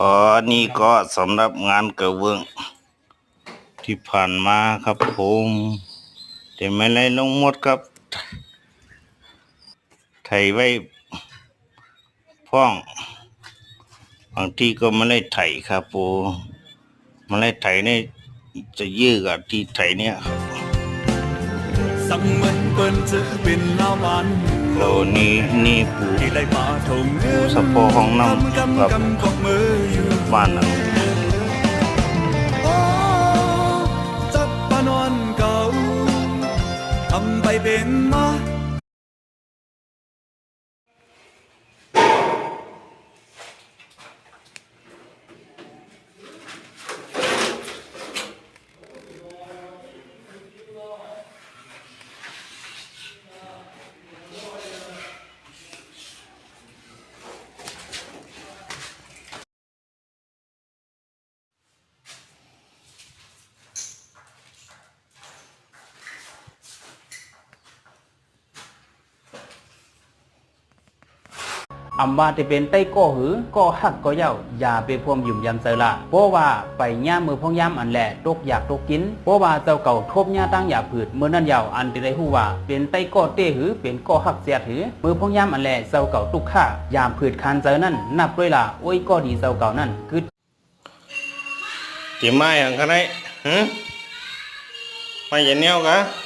อ๋อ นี่ก็สำหรับงานกระเบื้องที่ผ่านมาครับผมแต่ไม่ไรลงหมดครับไถไว้พ่อง บางที่ก็ไม่ได้ไถครับผมไม่ได้ไถเนี่ยจะยืดกับที่ไถเนี่ยครับสังมันเปิ้นจะเป็นลาวัน โลนี้นี่ปูปูสะโพกของน้ำกับบ้านนั้นจับปานอนเก่าทำไปเป็นมา อำว่าจะเป็นใต้ก้อหือก้อหักก้อเย้าอย่าไปพวมยุ่มยำเซอละเพราะว่าไปย่ามมือพองย่ำอันแหละตกอยากตกกินเพราะว่าเจ้าเก่าทบย่าตั้งอย่าผืดมือนั่นยาวอันที่ได้ฮู้ว่า เป็นใต้ก้อเต้หือเป็นก้อหักเสียดหือมือพองย่ำอันแหละเจ้าเก่าตุกข่ายามผืดคันเจอนั่นนับด้วยล่ะโอ้ยก้อดีเจ้าเก่านั่นคือ chỉ mai hàng cái này hử mai vậy neo cả Con người thu tôi dù âm hắt tay lấy nơi con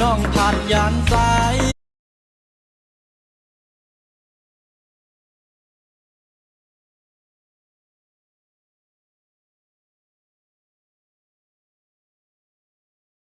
น้องผ่านยานซ้า